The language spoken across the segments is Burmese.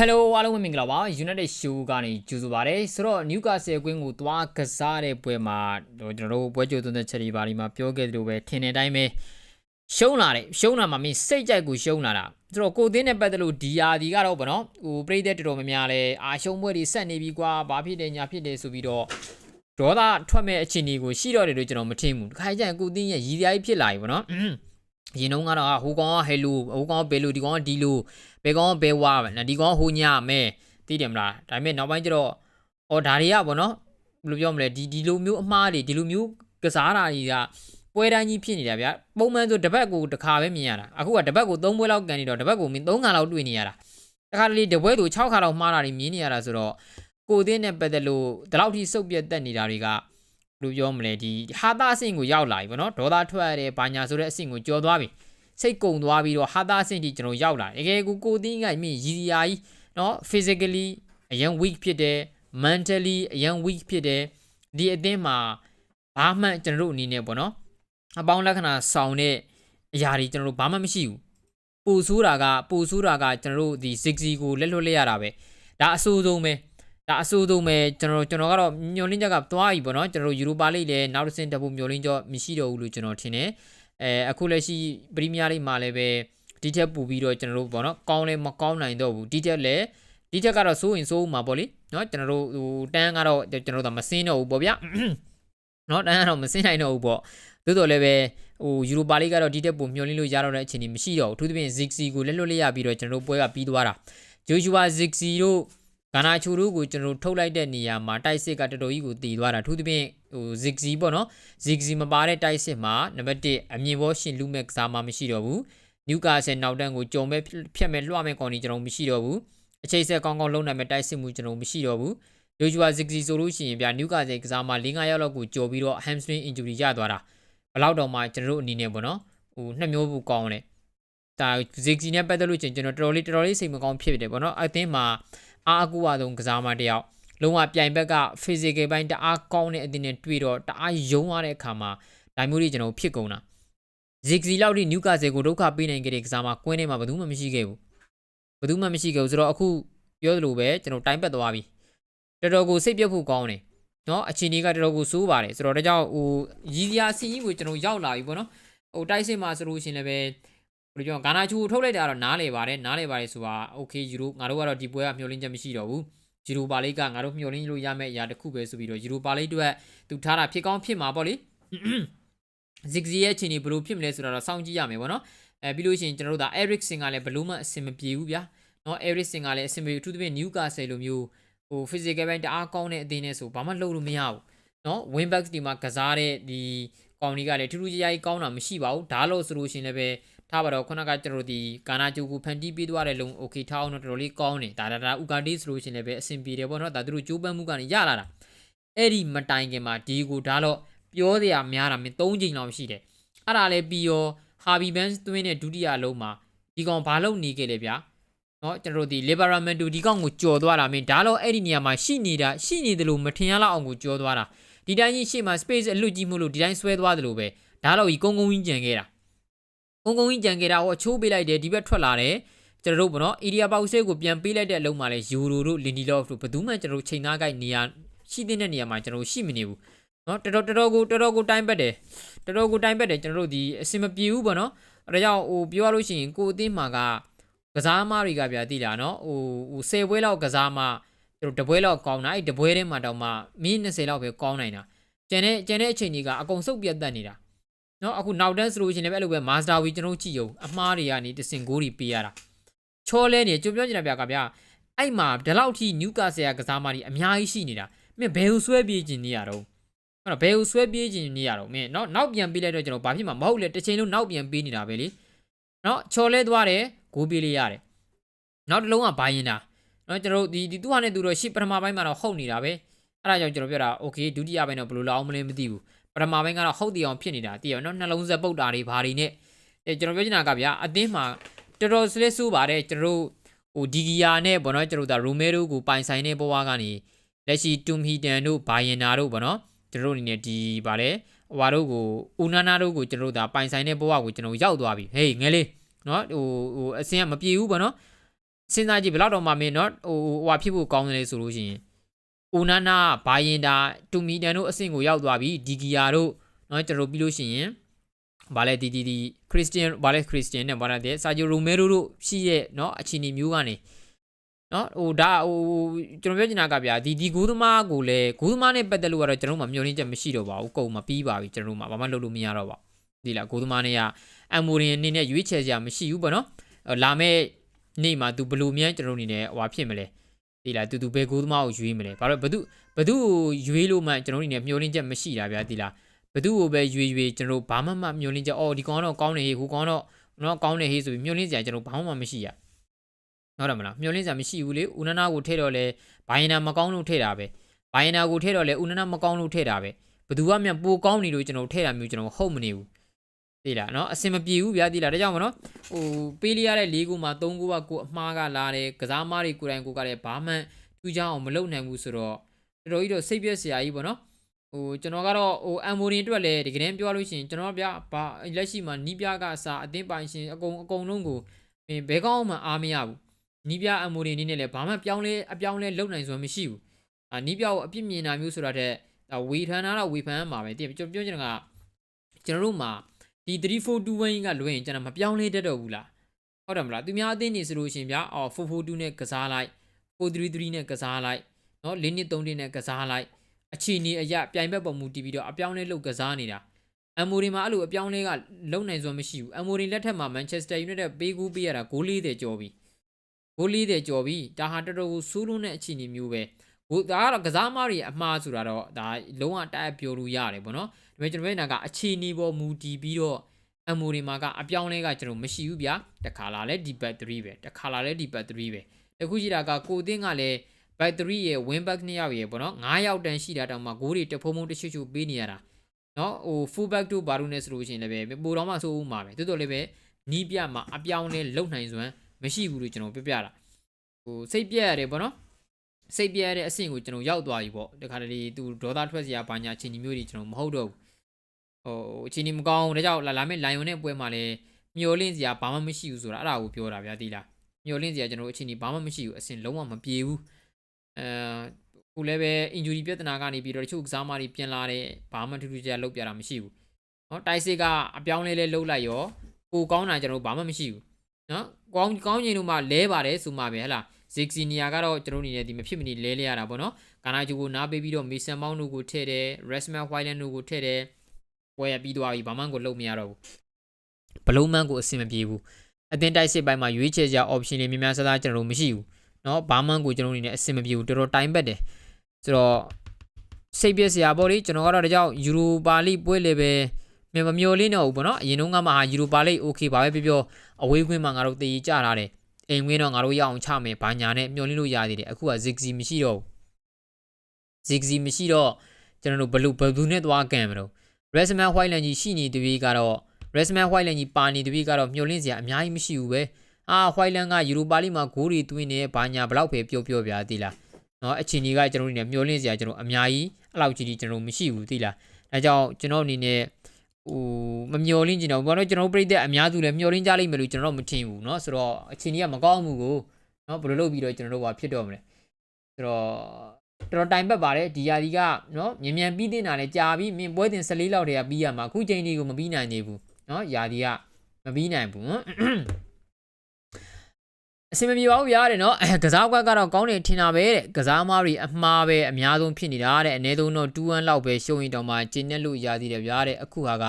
Hello အားလုံးပဲမင်္ဂလာပါ United Show ကနေကြိုဆိုပါရစေဆိုတော့ Newcastle ကွင်းကိုသွားကစားတဲ့ပွဲမှာကျွန်တော်တို့ပွဲကြိုသွင်းတဲ့ချက်တွေပါဒီမှာပြောခဲ့သလိုပဲထင်တဲ့အတိုင်းပဲရှုံးလာတယ်ရှုံးလာမှမင်းစိတ်ကြိုက်ကိုရှုံးလာတာဆိုတော့ကိုသင်းနဲ့ပတ်သက်လို့ဒီယာဒီကတော့ဗောနော်ဟိုပြည်သက်တော်တော်များများလဲအာရှုံးပွဲတွေဆက်နေပြီကွာဘာဖြစ်တယ်ညာဖြစ်တယ်ဆိုပြီးတော့ဒေါသထွက်မဲ့အခြေအနေကိုရှိတော့တယ်လို့ကျွန်တော်မထင်ဘူးတခါကျရင်ကိုသင်းရဲ့ရည်ရွယ်ဖြစ်လာပြီဗောနော် ရင်တော့ကတော့ဟိုကောင်ကဟဲလူဟိုကောင်ကဘယ်လူဒီကောင်ကဒီလူဘယ်ကောင်ကဘယ်ဝါပဲဒီကောင်ကဟိုညမဲသိတယ်မလားဒါပေမဲ့နောက်ပိုင်းကျတော့အော်ဒါတွေကဗောနော်ဘယ်လိုပြောမလဲဒီဒီလိုမျိုးအမှားတွေဒီလိုမျိုးကစားတာတွေကပွဲတိုင်းကြီးဖြစ်နေတာဗျာပုံမှန်ဆိုတစ်ပတ်ကိုတစ်ခါပဲမြင်ရတာအခုကတစ်ပတ်ကို၃ပွဲလောက်ကန်နေတော့တစ်ပတ်ကိုမင်း၃ခါလောက်တွေ့နေရတာတခါတလေတစ်ပွဲသူ6ခါလောက်မှားတာတွေမြင်နေရတာဆိုတော့ကိုသင်းနဲ့ပတ်သက်လို့ဒီလောက်ထိစုပ်ပြတ်တက်နေတာတွေကဘယ် လိုပြောမလဲဒီဟာတာအဆင့်ကိုရောက်လာပြီဗောနော်ဒေါသထွက်ရတဲ့ဘာညာဆိုတဲ့အဆင့်ကိုကျော်သွားပြီစိတ်ကုံသွားပြီးတော့ဟာတာအဆင့်ထိကျွန်တော်ရောက်လာတယ်တကယ်ကိုကိုတင်းကမြင်ရည်ရည်ကြီးနော် physically အရင် weak ဖြစ်တယ် mentally အရင် weak ဖြစ်တယ်ဒီအသင်းမှာဘာမှကျွန်တော်တို့အနေနဲ့ဗောနော်အပေါင်းလက္ခဏာဆောင်တဲ့အရာတွေကျွန်တော်တို့ဘာမှမရှိဘူးပူဆိုးတာကပူဆိုးတာကကျွန်တော်တို့ဒီ60ကိုလက်လွတ်လိုက်ရတာပဲဒါအဆိုးဆုံးပဲ ဒါအဆိုးဆုံးပဲကျွန်တော်ကျွန်တော်ကတော့မျောလင်းချက်ကသွားပြီပေါ့နော်ကျွန်တော်ယူရိုပါလိလည်းနောက်တစ်ဆင့်တက်ဖို့မျောလင်းချက်မရှိတော့ဘူးလို့ကျွန်တော်ထင်တယ်အဲအခုလက်ရှိပရီးမီးယားလိမှာလည်းပဲဒီထက်ပိုပြီးတော့ကျွန်တော်တို့ပေါ့နော်ကောင်းလဲမကောင်းနိုင်တော့ဘူးဒီထက်လည်းဒီထက်ကတော့စိုးရင်စိုးမှာပေါ့လေနော်ကျွန်တော်တို့ဟိုတန်းကတော့ကျွန်တော်တို့မစင်းတော့ဘူးပေါ့ဗျာနော်တန်းကတော့မစင်းနိုင်တော့ဘူးပေါ့သို့တော်လည်းပဲဟိုယူရိုပါလိကတော့ဒီထက်ပိုမျောလင်းလို့ရတော့တဲ့အခြေအနေမရှိတော့ဘူးအထူးသဖြင့် Ziggy ကိုလက်လွတ်လိုက်ရပြီးတော့ကျွန်တော်တို့ပွဲကပြီးသွားတာ Joshua Ziggy တို့ ဂါနာချူတို့ကိုကျွန်တော်ထုတ်လိုက်တဲ့နေရာမှာတိုက်စစ်ကတော်တော်ကြီးကိုတည်သွားတာအထူးသဖြင့်ဟို zigzag ပေါ့နော် zigzag မပါတဲ့တိုက်စစ်မှာနံပါတ်1အမြင်ဘောရှင်လူမဲ့ကစားမှမရှိတော့ဘူးနျူကာဆယ်နောက်တန်းကိုကြုံမဲ့ဖြတ်မဲ့လွှမဲ့ကောင်ကြီးကျွန်တော်မရှိတော့ဘူးအချိန်ဆက်ကောင်းကောင်းလုံးနိုင်မဲ့တိုက်စစ်မှုကျွန်တော်မရှိတော့ဘူးယိုဂျူဝါ zigzag ဆိုလို့ရှိရင်ဗျာနျူကာဆယ်ကစားမှ၄-၅ရောက်လောက်ကိုကြော်ပြီးတော့ hamstring injury ရသွားတာဘယ်လောက်တော့မှကျွန်တော်တို့အနေနဲ့ပေါ့နော်ဟိုနှစ်မျိုးဘူးကောင်းတယ်ဒါ zigzag နဲ့ပတ်သက်လို့ချင်းကျွန်တော်တော်တော်လေးတော်တော်လေးစိတ်မကောင်းဖြစ်တယ်ပေါ့နော်အသင်းမှာ အားအကူအဆုံးကစားမတယောက်လုံးဝပြိုင်ဘက်က physical ဘိုင်းတအားကောင်းတဲ့အတင်းနဲ့တွေ့တော့တအားယုံရတဲ့အခါမှာဒါမျိုးတွေကျွန်တော်ဖြစ်ကုန်တာ Ziggy လောက်ထိ Newcastle ကိုဒုက္ခပေးနိုင်ခဲ့တဲ့ကစားမကွင်းထဲမှာဘယ်သူမှမရှိခဲ့ဘူးဘယ်သူမှမရှိခဲ့ဘူးဆိုတော့အခုပြောသလိုပဲကျွန်တော်တိုင်းပတ်သွားပြီတော်တော်ကိုစိတ်ပြတ်ဖို့ကောင်းတယ်နော်အချိန်ကြီးကတော်တော်ကိုစိုးပါတယ်ဆိုတော့ဒါကြောင့်ဟိုရည်စရာစီးကြီးကိုကျွန်တော်ရောက်လာပြီပေါ့နော်ဟိုတိုက်စစ်မှာဆိုလို့ရှိရင်လည်းပဲ လို့ကျွန်တော်ဂါနာချူထုတ်လိုက်တာကတော့နားလေပါတယ်နားလေပါတယ်ဆိုတာ okay ယူရိုငါတို့ကတော့ဒီပွဲကမျှော်လင့်ချက်မရှိတော့ဘူးယူရိုပါလိကငါတို့မျှော်လင့်လို့ရမယ့်အရာတစ်ခုပဲဆိုပြီးတော့ယူရိုပါလိအတွက်သူထားတာဖြစ်ကောင်းဖြစ်မှာပေါ့လေဇစ်ဂဇီရဲ့အချိန်ကြီးဘယ်လိုဖြစ်မလဲဆိုတာတော့စောင့်ကြည့်ရမယ်ပေါ့နော်အဲပြီးလို့ရှိရင်ကျွန်တော်တို့ဒါ Ericsson ကလည်းဘလို့မှအဆင်မပြေဘူးဗျာနော် Ericsson ကလည်းအဆင်မပြေအထူးသဖြင့် Newcastle လိုမျိုးဟို physical ဘက်တအားကောင်းတဲ့အသင်းနဲ့ဆိုဘာမှလုပ်လို့မရဘူးနော် wing back ဒီမှာကစားတဲ့ဒီကောင်တွေကလည်းထူးထူးခြားခြားကြီးကောင်းတာမရှိပါဘူးဒါလို့ဆိုလို့ရှိရင်လည်းပဲ ထားပါတော့ခုနကကျွန်တော်တို့ဒီကာနာဂျူကိုဖန်တီးပေးသွားတဲ့လုံ okay ထားအောင်တော့တော်တော်လေးကောင်းတယ်ဒါဒါဒါဥကာဒီဆိုလို့ရှိရင်လည်းပဲအဆင်ပြေတယ်ပေါ့နော်ဒါသူတို့ကြိုးပမ်းမှုကနေရလာတာအဲ့ဒီမတိုင်ခင်မှာဒီကိုဒါတော့ပြောစရာများတာမင်း၃ချိန်လောက်ရှိတယ်အဲ့ဒါလည်းပြီးရောဟာဘီဘန်သွင်းတဲ့ဒုတိယလုံးမှာဒီကောင်ဘာလုပ်နေခဲ့လဲဗျာနော်ကျွန်တော်တို့ဒီ liberamento ဒီကောင်ကိုကြော်သွားတာမင်းဒါတော့အဲ့ဒီနေရာမှာရှိနေတာရှိနေတယ်လို့မထင်ရလောက်အောင်ကိုကြော်သွားတာဒီတိုင်းကြီးရှေ့မှာ space အလွတ်ကြီးမှုလို့ဒီတိုင်းဆွဲသွားတယ်လို့ပဲဒါတော့ကြီးကုန်းကုန်းကြီးကြံခဲ့တာ ကုန်းကုန်းကြီးကြံခဲ့တာဟောအချိုးပေးလိုက်တယ်ဒီဘက်ထွက်လာတယ်ကျွန်တော်တို့ဗောနော် area box ကိုပြန်ပေးလိုက်တဲ့အလုံးမှာလဲယူရိုတို့လင်ဒီလော့တို့ဘယ်သူမှကျွန်တော်တို့ချိန်သားကိုက်နေရရှိတဲ့နေရာမှာကျွန်တော်တို့ရှိမနေဘူးနော်တော်တော်တော်တော်ကိုတော်တော်ကိုတိုင်းပတ်တယ်တော်တော်ကိုတိုင်းပတ်တယ်ကျွန်တော်တို့ဒီအစင်မပြေဘူးဗောနော်အဲဒါကြောင့်ဟိုပြောရလို့ရှိရင်ကိုအသင်းမှာကကစားမတွေကဗျာတိတာနော်ဟိုဟို10ပွဲလောက်ကစားမကျွန်တော်တပွဲလောက်ကောင်းတာအဲ့တပွဲထဲမှာတောင်မှမိနစ်20လောက်ပဲကောင်းနိုင်တာကျန်တဲ့ကျန်တဲ့အချိန်ကြီးကအကုန်စုပ်ပြတ်တက်နေတာ နော်အခုနောက်တန်းဆိုလို့ရှိရင်လည်းအဲ့လိုပဲ master way ကျွန်တော်တို့ကြည့်ရုံအမှားတွေကနေတစင်ဂိုးတွေပေးရတာချောလဲနေကျွန်ပြောချင်တာဗျာကဗျာအဲ့မှာဒီလောက်ထိနျူကာဆယ်ကကစားမတွေအများကြီးရှိနေတာမင်းဘယ်ကိုဆွဲပြေးခြင်းနေရတော့အဲ့တော့ဘယ်ကိုဆွဲပြေးခြင်းနေရတော့မင်းနော်နောက်ပြန်ပေးလိုက်တော့ကျွန်တော်ဘာဖြစ်မှာမဟုတ်လေတစ်ချိန်လုံးနောက်ပြန်ပေးနေတာပဲလေနော်ချော်လဲသွားတယ်ဂိုးပေးလေးရတယ်နောက်တစ်လုံးကဘိုင်းရင်တာနော်ကျွန်တော်တို့ဒီဒီသူဟာနဲ့သူတော့ရှေ့ပထမပိုင်းမှာတော့ဟုတ်နေတာပဲအဲ့ဒါကြောင့်ကျွန်တော်ပြောတာ okay ဒုတိယပိုင်းတော့ဘယ်လိုလဲအောင်မလဲမသိဘူး ထမပိုင်းကတော့ဟုတ်တီအောင်ဖြစ်နေတာတည်ရနော်နှလုံးဆက်ပုတ်တာတွေဘာတွေနဲ့အဲကျွန်တော်ပြောချင်တာကဗျာအသင်းမှာတော်တော်စလက်ဆိုးပါတယ်ကျွန်တော်တို့ဟိုဒီဂီယာနဲ့ဘောနော်ကျွန်တော်တို့ဒါရိုမဲရိုကိုပိုင်ဆိုင်တဲ့ဘဝကနေလက်ရှိတူမဟီတန်တို့ဘာယင်နာတို့ဘောနော်ကျွန်တော်တို့အနေနဲ့ဒီဗာလဲဟွာတို့ကိုဦးနာနာတို့ကိုကျွန်တော်တို့ဒါပိုင်ဆိုင်တဲ့ဘဝကိုကျွန်တော်ရောက်သွားပြီဟေးငယ်လေးနော်ဟိုဟိုအစင်ကမပြေဘူးဘောနော်စဉ်းစားကြည့်ဘယ်တော့တော့မှမင်းနော်ဟိုဟိုဟာဖြစ်ဖို့ကောင်းတယ်လေဆိုလို့ရှိရင် အိုနာနာဘာရင်တာတူမီတန်တို့အဆင့်ကိုရောက်သွားပြီဒီဂီယာတို့နော်ကျွန်တော်ပြီးလို့ရှိရင်ဘာလဲဒီဒီဒီခရစ်စတီယန်ဘာလဲခရစ်စတီယန်နဲ့ဘာလဲတဲ့ဆာဂျီရိုမဲရိုတို့ရှိရဲ့နော်အခြေအနေမျိုးကနေနော်ဟိုဒါဟိုကျွန်တော်ပြောချင်တာကဗျာဒီဒီဂူးသမားကိုလည်းဂူးသမားနဲ့ပတ်သက်လို့ကတော့ကျွန်တော်တို့မှမျှော်လင့်ချက်မရှိတော့ပါဘူးကုန်မှာပြီးပါပြီကျွန်တော်တို့မှဘာမှလုပ်လို့မရတော့ပါဘူးဒီလားဂူးသမားနဲ့ကအမ်မိုရင်အနေနဲ့ရွေးချယ်စရာမရှိဘူးပေါ့နော်လာမဲ့နေ့မှာ तू ဘလို့မြန်ကျွန်တော်အနေနဲ့ဟွာဖြစ်မလဲ ဒီလား तू तू ဘယ်ဂူးသမားကိုရွေးမလဲဘာလို့ဘသူဘသူကိုရွေးလို့မှကျွန်တော်အနေနဲ့မျှော်လင့်ချက်မရှိတာဗျာဒီလားဘသူကိုပဲရွေးရွေးကျွန်တော်ဘာမှမမျှော်လင့်ချက်အော်ဒီကောင်တော့ကောင်းနေဟေးဟိုကောင်တော့နော်ကောင်းနေဟေးဆိုပြီးမျှော်လင့်စရာကျွန်တော်ဘာမှမရှိရဟုတ်တယ်မလားမျှော်လင့်စရာမရှိဘူးလေဦးနနာကိုထည့်တော့လဲဘိုင်နာမကောင်းလို့ထည့်တာပဲဘိုင်နာကိုထည့်တော့လဲဦးနနာမကောင်းလို့ထည့်တာပဲဘသူကမြန်ပိုကောင်းနေလို့ကျွန်တော်ထည့်တာမျိုးကျွန်တော်ဟုတ်မနေဘူး သိလားနော်အစင်မပြေဘူးဗျာသိလားဒါကြောင့်မနော်ဟိုပေးလိုက်ရတဲ့၄ခုမှာ၃ခုကကိုအမှားကလာတယ်ကစားမားတွေကိုယ်တိုင်ကိုယ်ကလည်းဘာမှထူးခြားအောင်မလုပ်နိုင်ဘူးဆိုတော့တော်တော်ကြီးတော့စိတ်ပြည့်စရာကြီးပေါ့နော်ဟိုကျွန်တော်ကတော့ဟိုအမ်မိုရင်အတွက်လည်းဒီကနေ့ပြောလို့ရှိရင်ကျွန်တော်ဗျာဘာလက်ရှိမှာနီးပြကအစားအသင်းပိုင်ရှင်အကုန်အကုန်လုံးကိုဘယ်ကောင်းမှအားမရဘူးနီးပြအမ်မိုရင်နေနဲ့လည်းဘာမှပြောင်းလဲအပြောင်းလဲလုပ်နိုင်စွမ်းမရှိဘူးအာနီးပြကိုအပြစ်မြင်တာမျိုးဆိုတာတဲ့ဝေထန်တာတော့ဝေဖန်မှာပဲတကယ်ကျွန်တော်ပြောချင်တာကကျွန်တော်တို့မှာ ဒီ3421ကလွှဲရင်ကျွန်တော်မပြောင်းလဲတတ်တော့ဘူးလားဟုတ်တယ်မလားသူများအသင်းနေဆိုလို့ရှင်ဗျာအော်442နဲ့ကစားလိုက်433နဲ့ကစားလိုက်နော်၄နှစ်3နှစ်နဲ့ကစားလိုက်အခြေအနေအရပြိုင်ဘက်ပုံမူတည်ပြီးတော့အပြောင်းလဲလုပ်ကစားနေတာအမ်မိုရီမှာအဲ့လိုအပြောင်းလဲကလုံနိုင်စွမ်းမရှိဘူးအမ်မိုရီလက်ထက်မှာမန်ချက်စတာယူနိုက်တက်ပေးကူးပေးရတာဂိုး၄၀ကျော်ပြီဂိုး၄၀ကျော်ပြီဒါဟာတော်တော်ကိုဆိုးလုံးတဲ့အခြေအနေမျိုးပဲ ဟိုဒါကတော့ကစားမားတွေအမှားဆိုတာတော့ဒါလုံးဝတိုက်ပြောလို့ရတယ်ပေါ့နော်ဒါပေမဲ့ကျွန်တော်တို့ကအခြေအနေပေါ်မူတည်ပြီးတော့အမ်မိုရီမှာကအပြောင်းလဲကကျွန်တော်မရှိဘူးဗျာတခါလာလဲဒီဘက်3ပဲတခါလာလဲဒီဘက်3ပဲတခုရှိတာကကိုသင်းကလည်း back 3ရဲ့ win back 2ယောက်ရဲ့ပေါ့နော်9ယောက်တန်းရှိတာတောင်မှဂိုးတွေတဖုံဖုံတချွတ်ချွတ်ပေးနေရတာနော်ဟို full back 2ဘာလို့လဲဆိုလို့ရှိရင်လည်းပဲပိုတော်မှဆိုဦးမှာပဲတိုးတော်လည်းပဲနီးပြမှာအပြောင်းလဲလုံနိုင်စွမ်းမရှိဘူးလို့ကျွန်တော်ပြပြတာဟိုစိတ်ပြက်ရတယ်ပေါ့နော် စိတ်ပြရတဲ့အဆင့်ကိုကျွန်တော်ရောက်သွားပြီပေါ့တခါတလေသူဒေါသထွက်စရာဘာညာအခြေအနေမျိုးတွေကျွန်တော်မဟုတ်တော့ဘူးဟိုအခြေအနေမကောင်းဒါကြောင့်လာလာမယ့်လိုင်ယွန်နဲ့ပွဲမှာလည်းမျောလင့်စရာဘာမှမရှိဘူးဆိုတာအဲ့ဒါကိုပြောတာဗျာတိလားမျောလင့်စရာကျွန်တော်အခြေအနေဘာမှမရှိဘူးအဆင့်လုံးဝမပြေဘူးအဲခုလည်းပဲ injury ပြဿနာကနေပြီးတော့တချို့ကစားမတွေပြန်လာတယ်ဘာမှထူးထူးခြားလောက်ပြတာမရှိဘူးနော်တိုက်စစ်ကအပြောင်းလဲလဲလှုပ်လိုက်ရောကိုကောင်းတာကျွန်တော်ဘာမှမရှိဘူးနော်ကောင်းကောင်းရင်တို့မှလဲပါတယ်ဆိုမှပဲဟဲ့လား ဇက်စီနီယာကတော့ကျွန်တော်အနေနဲ့ဒီမဖြစ်မနေလဲလဲရတာပေါ့နော်ကာနာဂျူကိုနားပေးပြီးတော့မီဆန်မောင်းတို့ကိုထည့်တယ်ရက်စမန်ဝိုင်လန်တို့ကိုထည့်တယ်ပွဲရပြီးသွားပြီဘာမှကိုလုံးမရတော့ဘူးဘလုံးမန်းကိုအဆင်မပြေဘူးအသင်းတိုက်စစ်ပိုင်းမှာရွေးချယ်စရာ option တွေများများဆဆကျွန်တော်တို့မရှိဘူးเนาะဘာမှကိုကျွန်တော်အနေနဲ့အဆင်မပြေဘူးတော်တော်တိုင်းပတ်တယ်ဆိုတော့စိတ်ပြည့်စရာပေါ့လေကျွန်တော်ကတော့ဒါကြောင့်ယူရိုပါလိပွဲလေပဲမမျော်လင့်တော့ဘူးပေါ့နော်အရင်တုန်းကမှဟာယူရိုပါလိ okay ပါပဲပြောပြောအဝေးခွင့်မှာငါတို့တည်ကြထားတယ် အိမ်ဝင်တော့ငါတို့ရအောင်ချမယ်ဘာညာနဲ့မျောလင်းလို့ရသေးတယ်အခုက zigzag မရှိတော့ဘူး zigzag မရှိတော့ကျွန်တော်တို့ဘလူဘလူနဲ့သွားကန်မလို့ resman white line ကြီးရှိနေတပြေးကတော့ resman white line ကြီးပါနေတပြေးကတော့မျောလင်းစရာအများကြီးမရှိဘူးပဲအာ white line ကယူရိုပါလိမှာဂိုးတွေသွင်းနေဘာညာဘလောက်ပဲပြောပြောပြားသီလားနော်အချင်းကြီးကကျွန်တော်တို့နေမျောလင်းစရာကျွန်တော်အများကြီးအဲ့လောက်ကြီးကြီးကျွန်တော်မရှိဘူးသီလားဒါကြောင့်ကျွန်တော်အနေနဲ့ ဟိုမမျောလင်းကျင်တော့ဘာလို့ကျွန်တော်ပြိသက်အများစုလည်းမျောလင်းကြလိမ့်မယ်လို့ကျွန်တော်မထင်ဘူးเนาะဆိုတော့အချိန်ကြီးကမကောင်းမှုကိုเนาะဘယ်လိုလုပ်ပြီးတော့ကျွန်တော်တို့ကဖြစ်တော့မလဲဆိုတော့တော်တော်တိုင်ပတ်ပါတယ်ဒီယာဒီကเนาะမြန်မြန်ပြီးတင်တာလည်းကြာပြီမင်းပွဲတင်14လောက်တည်းကပြီးရမှာအခုချိန်ကြီးကိုမပြီးနိုင်သေးဘူးเนาะယာဒီကမပြီးနိုင်ဘူး အစင်မပြေပါဘူးဗျာတဲ့နော်အဲကစားကွက်ကတော့ကောင်းတယ်ထင်တာပဲတဲ့ကစားမားတွေအမှားပဲအများဆုံးဖြစ်နေတာတဲ့အနည်းဆုံးတော့2-1လောက်ပဲရှုံးရင်တောင်မှကျင်းနေလို့ရသေးတယ်ဗျာတဲ့အခုဟာက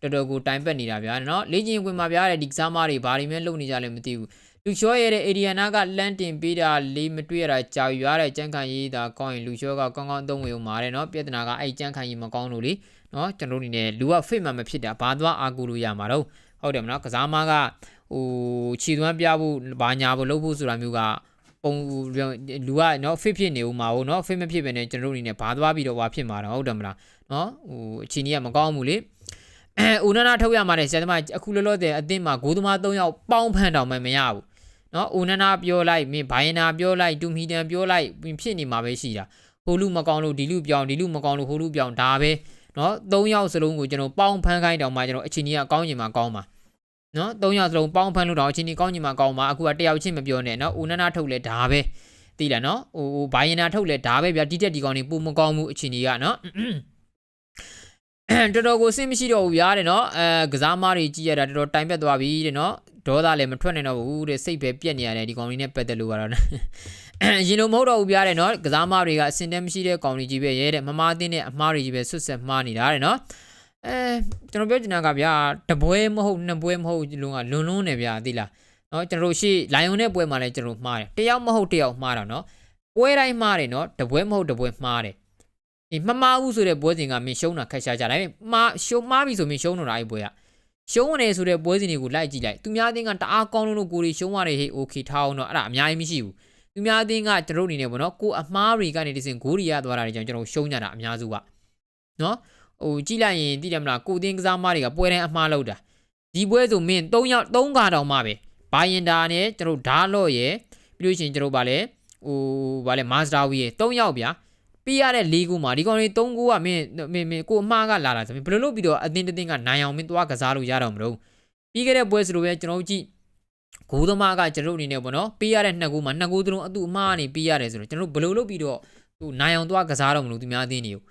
တော်တော်ကိုတိုင်ပတ်နေတာဗျာနော်လေ့ကျင့်ခွင့်မှာဗျာတဲ့ဒီကစားမားတွေဘာတွေမဲလုပ်နေကြလဲမသိဘူးလူချောရဲ့တဲ့အေရီယာနာကလန့်တင်ပေးတာလေးမတွေ့ရတာကြာယူရတဲ့ကြမ်းခံရေးတာကောင်းရင်လူချောကကောင်းကောင်းသုံးဝင်အောင်မာတယ်နော်ပြဿနာကအဲ့ကြမ်းခံရေးမကောင်းလို့လေနော်ကျွန်တော်တို့အနေနဲ့လူက fit မှမဖြစ်တာဘာသွားအာကူလို့ရမှာတော့ဟုတ်တယ်မနော်ကစားမားက ဟိုခြေသွမ်းပြဖို့ဘာညာဖို့လုပ်ဖို့ဆိုတာမျိုးကပုံလူကเนาะ fit ဖြစ်နေဦးမှာဟုတ်เนาะ fit မဖြစ်ပဲねကျွန်တော်တို့အနေနဲ့ဘာသွားပြီးတော့ဘာဖြစ်မှာတော့ဟုတ်တယ်မလားเนาะဟိုအချိန်ကြီးကမကောင်းဘူးလေအဲဦးနနာထုတ်ရမှာတဲ့ဆရာသမားအခုလောလောဆယ်အသင်းမှာဂိုးသမား၃ယောက်ပေါင်းဖန်တောင်မှမရဘူးเนาะဦးနနာပြောလိုက်မင်းဘိုင်နာပြောလိုက်တူမီတန်ပြောလိုက်ဖြစ်နေမှာပဲရှိတာဟိုလူမကောင်းလို့ဒီလူပြောင်းဒီလူမကောင်းလို့ဟိုလူပြောင်းဒါပဲเนาะ၃ယောက်စလုံးကိုကျွန်တော်ပေါင်းဖန်ခိုင်းတောင်မှကျွန်တော်အချိန်ကြီးကကောင်းချင်မှာကောင်းပါ နော်၃ယောက်စလုံးပေါင်းဖမ်းလို့တော့အချင်းကြီးကောင်းညီမကောင်းပါအခုကတယောက်ချင်းမပြောနဲ့နော်ဦးနနာထုတ်လဲဒါပဲသိလားနော်ဟိုဟိုဘိုင်ယနာထုတ်လဲဒါပဲဗျာတိတက်ဒီကောင်နေပုံမကောင်းမှုအချင်းကြီးကနော်တော်တော်ကိုစင်မရှိတော့ဘူးဗျာတဲ့နော်အဲကစားမားတွေကြည့်ရတာတော်တော်တိုင်ပက်သွားပြီတဲ့နော်ဒေါသလည်းမထွက်နိုင်တော့ဘူးတဲ့စိတ်ပဲပြက်နေရတယ်ဒီကောင်လေးနဲ့ပတ်သက်လို့ကတော့ရင်လုံးမဟုတ်တော့ဘူးဗျာတဲ့နော်ကစားမားတွေကအစင်တမ်းမရှိတဲ့ကောင်လေးကြီးပဲရဲတဲ့မမားတင်းတဲ့အမားတွေကြီးပဲဆွတ်ဆက်မှားနေတာတဲ့နော် အဲကျွန်တော်ပြောချင်တာကဗျာတပွဲမဟုတ်နှစ်ပွဲမဟုတ်လုံးကလွန်လွန်းနေဗျာသိလားเนาะကျွန်တော်တို့ရှေ့လိုင်ယွန်နဲ့ပွဲမှာလည်းကျွန်တော်မှားတယ်တယောက်မဟုတ်တယောက်မှားတာเนาะပွဲတိုင်းမှားတယ်เนาะတပွဲမဟုတ်တပွဲမှားတယ်ဒီမမှားဘူးဆိုတဲ့ပွဲစဉ်ကမင်းရှုံးတာခက်ရှားကြတယ်မှားရှုံးမှားပြီဆိုမင်းရှုံးတော့တာအဲ့ပွဲကရှုံးနေဆိုတဲ့ပွဲစဉ်တွေကိုလိုက်ကြည့်လိုက်သူများအသင်းကတအားကောင်းလို့ကိုရီရှုံးရတယ်ဟေးโอเคထားအောင်တော့အဲ့ဒါအများကြီးမရှိဘူးသူများအသင်းကကျွန်တော်အနေနဲ့ပေါ့နော်ကိုအမားတွေကနေဒီစင်ဂိုးရီရသွားတာတွေကြောင့်ကျွန်တော်ရှုံးကြတာအများစုကနော် ဟိုကြည့်လိုက်ရင်သိတယ်မလားကိုတင်းကစားမတွေကပွဲတိုင်းအမှားလောက်တာဒီပွဲဆိုမင်း3ယောက်3ကာတောင်မှပဲဘိုင်ယန်ဒါနဲ့ကျွန်တော်ဓာလော့ရယ်ပြီးလို့ရှိရင်ကျွန်တော်ဗာလဲဟိုဗာလဲမာစတာဝီရယ်3ယောက်ဗျာပြီးရတဲ့၄ခုမှာဒီကောင်လေး3ခုကမင်းမင်းမင်းကိုအမှားကလာတာဆိုရင်ဘယ်လိုလုပ်ပြီးတော့အတင်းတင်းကနိုင်အောင်မင်းသွားကစားလို့ရတော့မလို့ပြီးခဲ့တဲ့ပွဲဆိုလိုပဲကျွန်တော်ကြည့်ဂိုးသမားကကျွန်တော်အနေနဲ့ပေါ့နော်ပြီးရတဲ့နှစ်ခုမှာနှစ်ခုသလုံးအတူအမှားနေပြီးရတယ်ဆိုတော့ကျွန်တော်ဘယ်လိုလုပ်ပြီးတော့သူနိုင်အောင်သွားကစားတော့မလို့သူများအသင်းတွေကို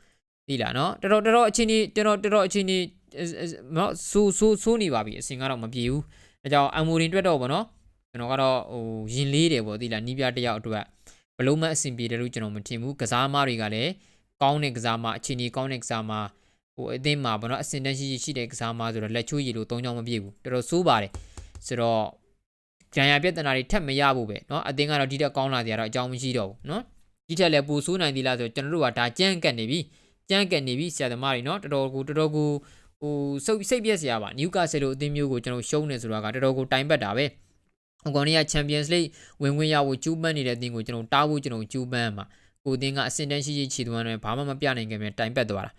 သိလားနော်တော်တော်တော်တော်အချင်းကြီးတော်တော်တော်တော်အချင်းကြီးနော်ဆူဆူဆူနေပါပြီအစင်ကတော့မပြေဘူးအဲကြောင့်အမိုရင်တွက်တော့ဗောနော်ကျွန်တော်ကတော့ဟိုရင်လေးတယ်ဗောသိလားနီးပြတယောက်အတွက်ဘလုံးမအဆင်ပြေတယ်လို့ကျွန်တော်မထင်ဘူးကစားမတွေကလည်းကောင်းတဲ့ကစားမအချင်းကြီးကောင်းတဲ့ကစားမဟိုအသင်းမှာဗောနော်အစင်တန်းရှိရှိတဲ့ကစားမဆိုတော့လက်ချိုးရည်လို့သုံးချောင်းမပြေဘူးတော်တော်ဆိုးပါတယ်ဆိုတော့ကြံရပြဿနာတွေထပ်မရဘူးပဲเนาะအသင်းကတော့ဒီတက်ကောင်းလာကြတော့အကြောင်းမရှိတော့ဘူးเนาะဒီထက်လည်းပူဆိုးနိုင်သေးလားဆိုတော့ကျွန်တော်တို့ကဒါကြမ်းကတ်နေပြီ ကြမ်းကန်နေပြီဆရာသမားတွေနော်တော်တော်ကိုတော်တော်ကိုဟိုစိတ်စိတ်ပြက်စရာပါနျူကာဆယ်လိုအသင်းမျိုးကိုကျွန်တော်ရှုံးနေဆိုတာကတော်တော်ကိုတိုင်ပတ်တာပဲဟိုကောင်တွေက Champions League ဝင်ခွင့်ရဖို့ကြိုးပမ်းနေတဲ့အသင်းကိုကျွန်တော်တားဖို့ကျွန်တော်ကြိုးပမ်းမှာကိုအသင်းကအဆင့်တန်းရှိရှိခြေသွမ်းတယ်ဘာမှမပြနိုင်ခင်ပဲတိုင်ပတ်သွားတာ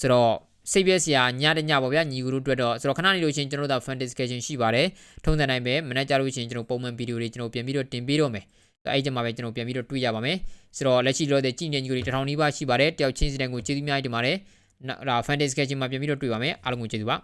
ဆိုတော့စိတ်ပြက်စရာညတညပေါ့ဗျာညီကူတို့အတွက်တော့ဆိုတော့ခဏနေလို့ရှိရင်ကျွန်တော်တို့က fan discussion ရှိပါတယ်ထုံးစံတိုင်းပဲမနေ့ကျလို့ရှိရင်ကျွန်တော်ပုံမှန်ဗီဒီယိုတွေကျွန်တော်ပြင်ပြီးတော့တင်ပေးတော့မယ် အဲ့ဒီမှာပဲကျွန်တော်ပြန်ပြီးတော့တွေ့ရပါမယ်ဆိုတော့လက်ရှိလောတဲ့ကြည်နေညီကိုတွေတစ်ထောင်နီးပါးရှိပါတယ်တယောက်ချင်းစီတိုင်းကိုကျေးဇူးများတင်ပါတယ်ဒါ fan discussion မှာပြန်ပြီးတော့တွေ့ပါမယ်အားလုံးကိုကျေးဇူးပါ